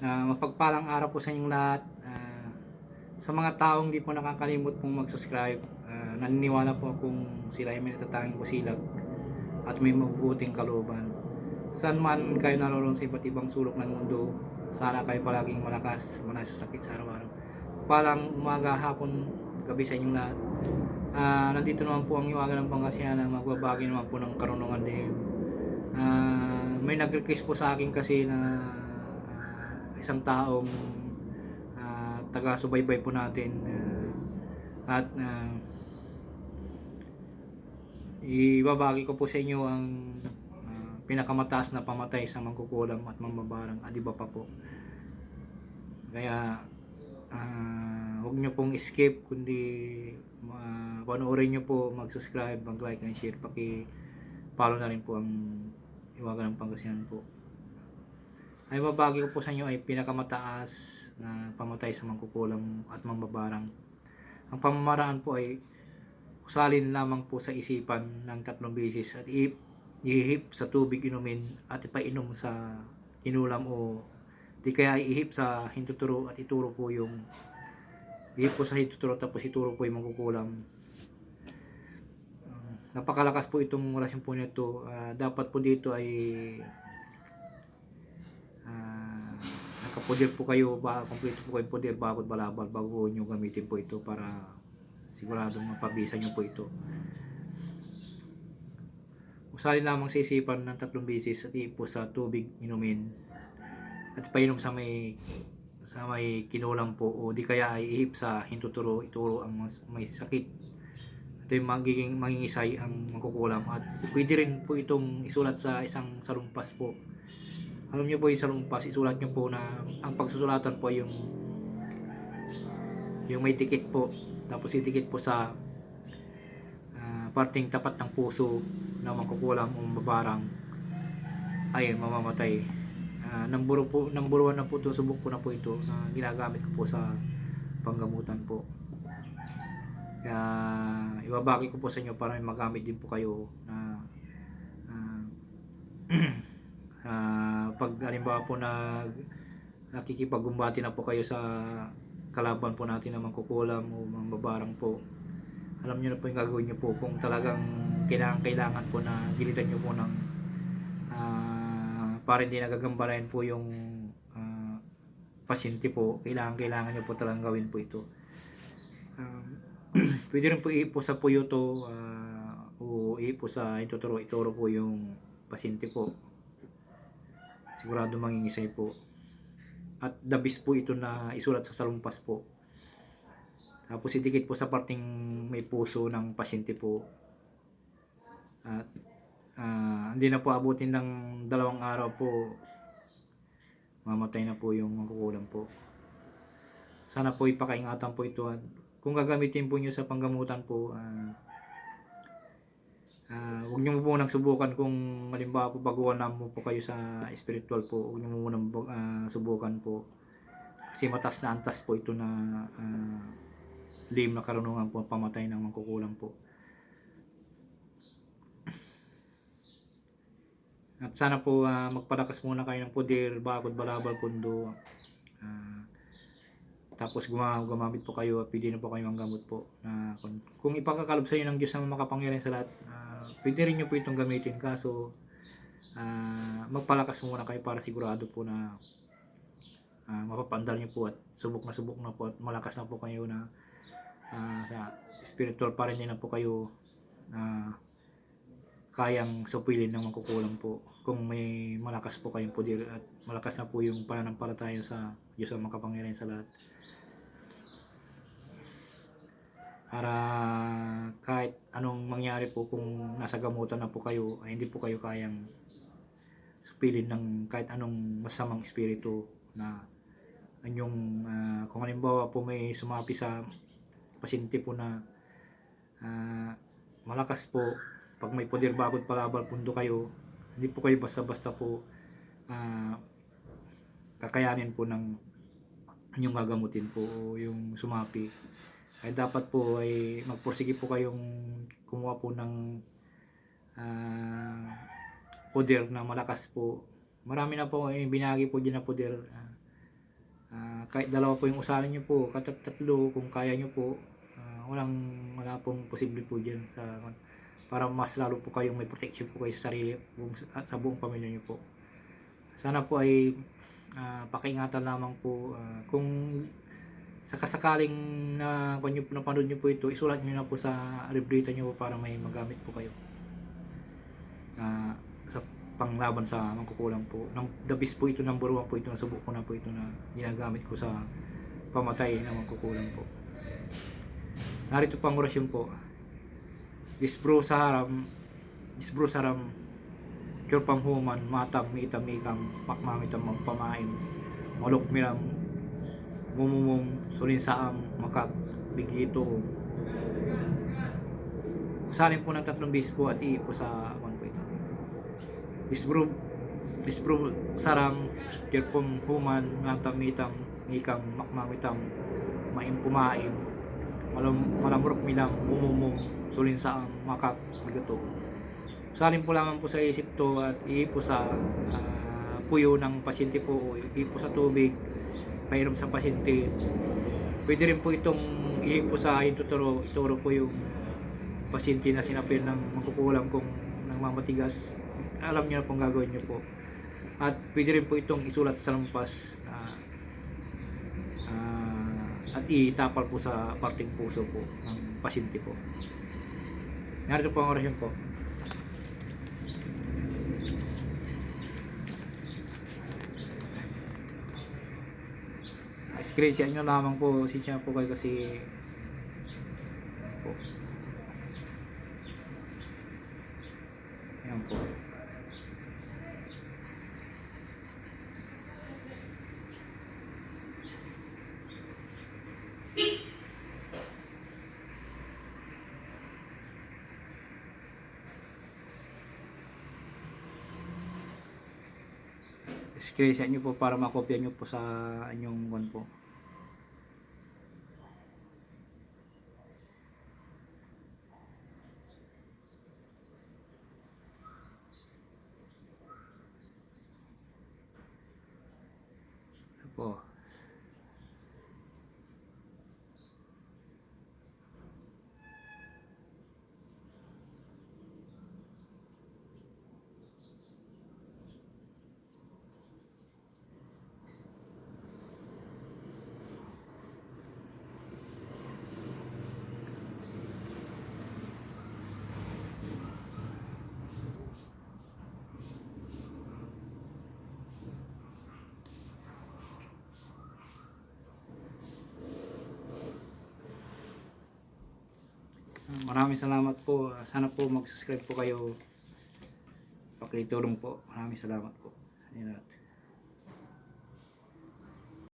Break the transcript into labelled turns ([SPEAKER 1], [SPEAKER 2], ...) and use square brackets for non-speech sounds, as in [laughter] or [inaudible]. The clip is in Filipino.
[SPEAKER 1] Ah, mapagpalang araw po sa inyong lahat. Ah, sa mga taong di po nakakalimot pong mag-subscribe, ah, naniniwala po akong sila ay may natatanging kusilag at may mabubuting kalooban. Saan man kayo naroon sa iba't ibang sulok ng mundo, sana kayo palaging malakas, mula sa araw-araw. Palang umaga, hapon, gabi sa inyong lahat. Ah, nandito naman po ang iwaga ng Pangasinan na magbabagi naman po ng karunungan din. Ah, may nag-request po sa akin kasi na isang taong ah, taga-subaybay po natin ah, at ah, ibabagi ko po sa inyo ang ah, pinakamataas na pamatay sa mangkukulam at mamabarang adiba pa po. Kaya ah, huwag nyo pong escape kundi uh, panoorin nyo po mag-subscribe, mag-like and share. Paki follow na rin po ang Iwagan ng Pangasinan po ay babagi ko po sa inyo ay pinakamataas na pamatay sa mangkukulam at mambabarang. Ang pamamaraan po ay usalin lamang po sa isipan ng tatlong beses at i- ihip sa tubig inumin at ipainom sa kinulam o di kaya ihip sa hintuturo at ituro po yung ihip po sa hintuturo tapos ituro po yung mangkukulam. Napakalakas po itong orasyon po nito. Ah, dapat po dito ay nakapoder po kayo ba kompleto po kayo poder bago balabal bago nyo gamitin po ito para siguradong mapabisa nyo po ito. Usalin lamang sa isipan ng tatlong beses at ipo sa tubig inumin at painom sa may sa may kinulam po o di kaya ay ihip sa hintuturo ituro ang may sakit. Ito yung magiging mangingisay ang magkukulam at pwede rin po itong isulat sa isang salumpas po alam niyo po yung salumpas, isulat niyo po na ang pagsusulatan po yung yung may tikit po. Tapos itikit po sa ah, parting tapat ng puso na makukulam o mabarang ay mamamatay. Uh, namburo po, namburuan na po ito, subok ko na po ito na ginagamit ko po sa panggamutan po. Kaya ibabagi ko po sa inyo para magamit din po kayo na ah, [clears throat] Ah, pag halimbawa po nag nakikipagumbati na po kayo sa kalaban po natin na mangkukulam o mambabarang po alam niyo na po yung gagawin niyo po kung talagang kailangan kailangan po na gilitan niyo po ng ah, para hindi nagagambalayan po yung ah, pasyente po. Kailangan kailangan niyo po talagang gawin po ito. Um, [clears throat] pwede rin po ipo sa puyo to ah, o ipo sa ituturo ituro po yung pasyente po sigurado mangingisay po. At the best po ito na isulat sa salumpas po. Tapos idikit po sa parting may puso ng pasyente po. At ah, hindi na po abutin ng dalawang araw po. Mamatay na po yung makukulam po. Sana po ipakaingatan po ito. At kung gagamitin po nyo sa panggamutan po, Ah, huwag niyo po nang subukan kung halimbawa po baguhan na mo po kayo sa spiritual po, huwag niyo muna uh, subukan po. Kasi matas na antas po ito na uh, lim na karunungan po pamatay ng mangkukulam po. At sana po uh, magpalakas muna kayo ng poder, bakod, balabal, pundo. Uh, tapos guma- gumamit po kayo at pwede na po kayo manggamot po na kung, kung ipakakalob sa inyo ng Diyos na makapangyarihan sa lahat uh, pwede rin nyo po itong gamitin kaso uh, magpalakas muna kayo para sigurado po na uh, mapapandar nyo po at subok na subok na po at malakas na po kayo na uh, sa spiritual pa rin na po kayo uh, kayang supilin ng magkukulang po. Kung may malakas po kayong poder at malakas na po yung pananampalataya sa Diyos ang makapangyarihan sa lahat para kahit anong mangyari po kung nasa gamutan na po kayo ay hindi po kayo kayang supilin ng kahit anong masamang espiritu na anyong uh, kung halimbawa po may sumapi sa pasyente po na uh, malakas po pag may poder bagod palabal pundo kayo hindi po kayo basta-basta po uh, kakayanin po ng yung gagamutin po o yung sumapi ay dapat po ay magpursige po kayong kumuha po ng ah, poder na malakas po. Marami na po ay binagi po dyan na poder. ah, kahit dalawa po yung usahan nyo po, katat tatlo kung kaya nyo po, ah, walang wala pong posible po dyan sa para mas lalo po kayong may protection po kayo sa sarili buong, sa buong pamilya nyo po. Sana po ay ah, pakiingatan lamang po ah, kung sakasakaling na kung nyo, napanood nyo po ito, isulat nyo na po sa libreta nyo po para may magamit po kayo. Ah, sa panglaban sa mangkukulam po. Nang, the best po ito, number one po ito, nasubok ko na po ito na ginagamit ko sa pamatay ng mangkukulam po. Narito pang orasyon po. Isbro sa haram, isbro sa haram, cure pang human, matam, mitam, mikam, makmamitam, magpamain, malok miram, mumumum, sulin saam, makat, bigito. Salin po ng tatlong bis po at iipo sa kwan po ito. Isbro, isbro sarang, pang human, matam, mitam, mikam, makmamitam, maimpumain, malam, malamurok minam, mumumum, sulin saam, makat, bigato. Salin po lamang po sa isip to at iipo sa ah, puyo ng pasyente po o iipo sa tubig painom sa pasyente. Pwede rin po itong iipo sa ituturo, ituro po yung pasyente na sinapil ng magkukulang kung nagmamatigas. Alam niyo na pong gagawin niyo po. At pwede rin po itong isulat sa lampas ah, ah, at itapal po sa parting puso po ng pasyente po. Narito po ang orasyon po. Screenshot nyo lamang po siya po kayo kasi po yan po nyo po para makopya nyo po sa inyong one po po. Maraming salamat po. Sana po mag-subscribe po kayo. Pakitulong po. Maraming salamat po. Ayun lahat.